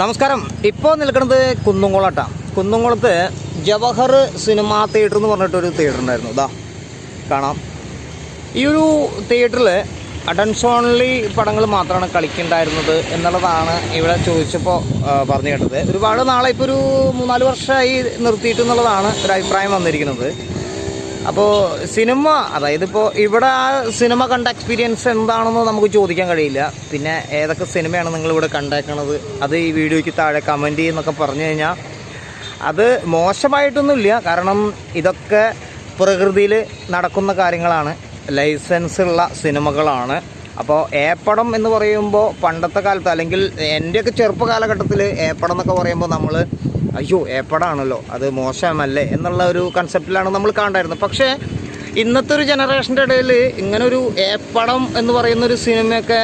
നമസ്കാരം. ഇപ്പോൾ നിൽക്കുന്നത് കുന്നുംകുളത്താണ് കുന്നുംകുളത്ത് ജവഹർ സിനിമാ തിയേറ്റർ എന്ന് പറഞ്ഞിട്ടൊരു തിയേറ്റർ ഉണ്ടായിരുന്നു. ഇതാ കാണാം. ഈ ഒരു തിയേറ്ററിൽ അഡൻസ് ഓൺലി പടങ്ങൾ മാത്രമാണ് കളിക്കുന്നുണ്ടായിരുന്നത് എന്നുള്ളതാണ് ഇവിടെ ചോദിച്ചപ്പോൾ പറഞ്ഞു കേട്ടത്. ഒരുപാട് നാളെ ഇപ്പോൾ ഒരു മൂന്നാൽ വർഷമായി നിർത്തിയിട്ടെന്നുള്ളതാണ് ഒരു അഭിപ്രായം വന്നിരിക്കുന്നത്. അപ്പോൾ സിനിമ അതായത് ഇപ്പോൾ ഇവിടെ ആ സിനിമ കണ്ട എക്സ്പീരിയൻസ് എന്താണെന്ന് നമുക്ക് ചോദിക്കാൻ കഴിയില്ല. പിന്നെ ഏതൊക്കെ സിനിമയാണ് നിങ്ങൾ ഇവിടെ കണ്ടേക്കണത്? അത് ഈ വീഡിയോയ്ക്ക് താഴെ കമന്റ് ചെയ്യുന്നൊക്കെ പറഞ്ഞു കഴിഞ്ഞാൽ അത് മോശമായിട്ടൊന്നുമില്ല. കാരണം ഇതൊക്കെ പ്രകൃതിയിൽ നടക്കുന്ന കാര്യങ്ങളാണ്. ലൈസൻസ് ഉള്ള സിനിമകളാണ്. അപ്പോൾ ഏപ്പടം എന്ന് പറയുമ്പോൾ പണ്ടത്തെ കാലത്ത് അല്ലെങ്കിൽ എന്റെയൊക്കെ ചെറുപ്പ കാലഘട്ടത്തിൽ ഏപ്പടം എന്നൊക്കെ പറയുമ്പോൾ നമ്മൾ അയ്യോ ഏപ്പടാണല്ലോ അത് മോശമല്ലേ എന്നുള്ള ഒരു കൺസെപ്റ്റിലാണ് നമ്മൾ കണ്ടായിരുന്നത് പക്ഷേ ഇന്നത്തെ ഒരു ജനറേഷന്റെ ഇടയിൽ ഇങ്ങനെ ഒരു ഏപ്പടം എന്ന് പറയുന്ന ഒരു സിനിമയൊക്കെ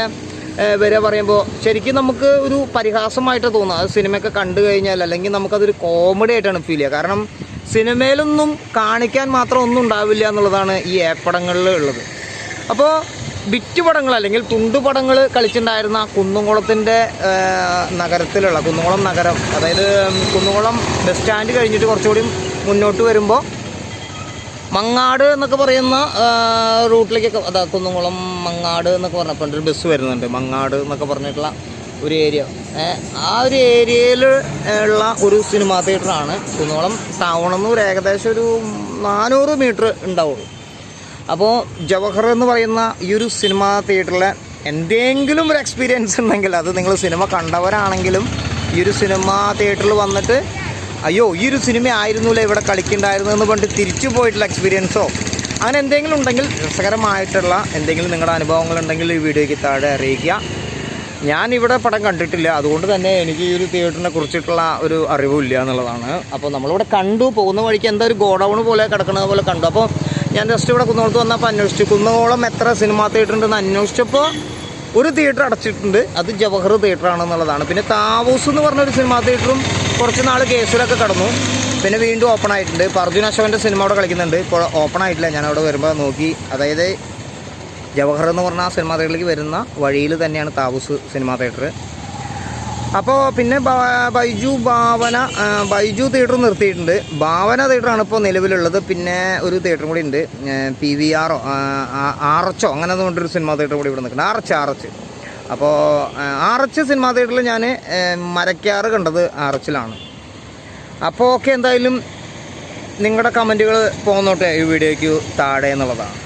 വരെ പറയുമ്പോൾ ശരിക്കും നമുക്ക് ഒരു പരിഹാസമായിട്ട് തോന്നുക അത് സിനിമയൊക്കെ കണ്ടു കഴിഞ്ഞാൽ അല്ലെങ്കിൽ നമുക്കതൊരു കോമഡി ആയിട്ടാണ് ഫീൽ ചെയ്യുക. കാരണം സിനിമയിലൊന്നും കാണിക്കാൻ മാത്രം ഒന്നും ഉണ്ടാവില്ല എന്നുള്ളതാണ് ഈ ഏപ്പടങ്ങളിൽ ഉള്ളത് അപ്പോൾ ബിറ്റ് പടങ്ങൾ അല്ലെങ്കിൽ തുണ്ടുപടങ്ങൾ കളിച്ചിട്ടുണ്ടായിരുന്ന കുന്നുംകുളത്തിന്റെ നഗരത്തിലുള്ള കുന്നുകുളം നഗരം അതായത് കുന്നുകുളം ബസ് സ്റ്റാൻഡ് കഴിഞ്ഞിട്ട് കുറച്ചുകൂടി മുന്നോട്ട് വരുമ്പോൾ മങ്ങാട് എന്നൊക്കെ പറയുന്ന റൂട്ടിലേക്കൊക്കെ അതാ കുന്നുംകുളം മങ്ങാട് എന്നൊക്കെ പറഞ്ഞപ്പോൾ ഒരു ബസ് വരുന്നുണ്ട് മങ്ങാട് എന്നൊക്കെ പറഞ്ഞിട്ടുള്ള ഒരു ഏരിയ. ആ ഒരു ഏരിയയിൽ ഉള്ള ഒരു സിനിമാ തിയേറ്ററാണ് കുന്നുകുളം. ടൗണിൽ നിന്ന് ഒരു ഏകദേശം ഒരു നാനൂറ് മീറ്റർ ഉണ്ടാവുള്ളൂ. അപ്പോൾ ജവഹർ എന്ന് പറയുന്ന ഈ ഒരു സിനിമ തിയേറ്ററിലെ എന്തെങ്കിലും ഒരു എക്സ്പീരിയൻസ് ഉണ്ടെങ്കിൽ അത് നിങ്ങൾ സിനിമ കണ്ടവരാണെങ്കിലും ഈ ഒരു സിനിമ തിയേറ്ററിൽ വന്നിട്ട് അയ്യോ ഈ ഒരു സിനിമ ആയിരുന്നില്ല ഇവിടെ കളിക്കുന്നുണ്ടായിരുന്നു എന്ന് പറഞ്ഞിട്ട് തിരിച്ചു പോയിട്ടുള്ള എക്സ്പീരിയൻസോ അങ്ങനെ എന്തെങ്കിലും ഉണ്ടെങ്കിൽ രസകരമായിട്ടുള്ള എന്തെങ്കിലും നിങ്ങളുടെ അനുഭവങ്ങൾ ഉണ്ടെങ്കിൽ ഈ വീഡിയോയ്ക്ക് താഴെ അറിയിക്കുക. ഞാൻ ഇവിടെ പടം കണ്ടിട്ടില്ല. അതുകൊണ്ട് തന്നെ എനിക്ക് ഈ ഒരു തിയേറ്ററിനെ കുറിച്ചിട്ടുള്ള ഒരു അറിവില്ല എന്നുള്ളതാണ്. അപ്പോൾ നമ്മളിവിടെ കണ്ടു. പോകുന്ന വഴിക്ക് എന്താ ഒരു ഗോഡൗൺ പോലെ കിടക്കുന്നത് പോലെ കണ്ടു. അപ്പോൾ ഞാൻ ജസ്റ്റ് ഇവിടെ കുന്നോളത്ത് വന്നപ്പോൾ അന്വേഷിച്ചു. കുന്നോളം എത്ര സിനിമാ തിയേറ്റർ ഉണ്ടെന്ന് അന്വേഷിച്ചപ്പോൾ ഒരു തിയേറ്റർ അടച്ചിട്ടുണ്ട്. അത് ജവഹർ തിയേറ്റർ ആണെന്നുള്ളതാണ്. പിന്നെ താവൂസ് എന്ന് പറഞ്ഞൊരു സിനിമാ തിയേറ്ററും കുറച്ച് നാൾ കേസിലൊക്കെ കടന്നു. പിന്നെ വീണ്ടും ഓപ്പൺ ആയിട്ടുണ്ട്. ഇപ്പോൾ അർജുൻ അശോകന്റെ സിനിമ അവിടെ കളിക്കുന്നുണ്ട്. ഇപ്പോൾ ഓപ്പൺ ആയിട്ടില്ല. ഞാൻ അവിടെ വരുമ്പോൾ നോക്കി. അതായത് ജവഹർ എന്ന് പറഞ്ഞ ആ സിനിമാ തിയേറ്ററിലേക്ക് വരുന്ന വഴിയിൽ തന്നെയാണ് താവൂസ് സിനിമാ തിയേറ്റർ അപ്പോൾ പിന്നെ ബൈജു ഭാവന ബൈജു തിയേറ്റർ നിർത്തിയിട്ടുണ്ട്. ഭാവന തിയേറ്ററാണ് ഇപ്പോൾ നിലവിലുള്ളത്. പിന്നെ ഒരു തിയേറ്ററും കൂടി ഉണ്ട്. പി വി ആറോ ആർ എച്ചോ അങ്ങനെ കൊണ്ടൊരു സിനിമാ തിയേറ്റർ കൂടി ഇവിടെ നിൽക്കുന്നത് ആർ എച്ച് ആർ എച്ച്. അപ്പോൾ ആർ എച്ച് സിനിമാ തിയേറ്ററിൽ ഞാൻ മരക്കാറ് കണ്ടത് ആർ എച്ചിലാണ്. അപ്പോൾ ഓക്കെ എന്തായാലും നിങ്ങളുടെ കമന്റുകൾ പോന്നോട്ടെ ഈ വീഡിയോയ്ക്ക് താഴെ എന്നുള്ളതാണ്.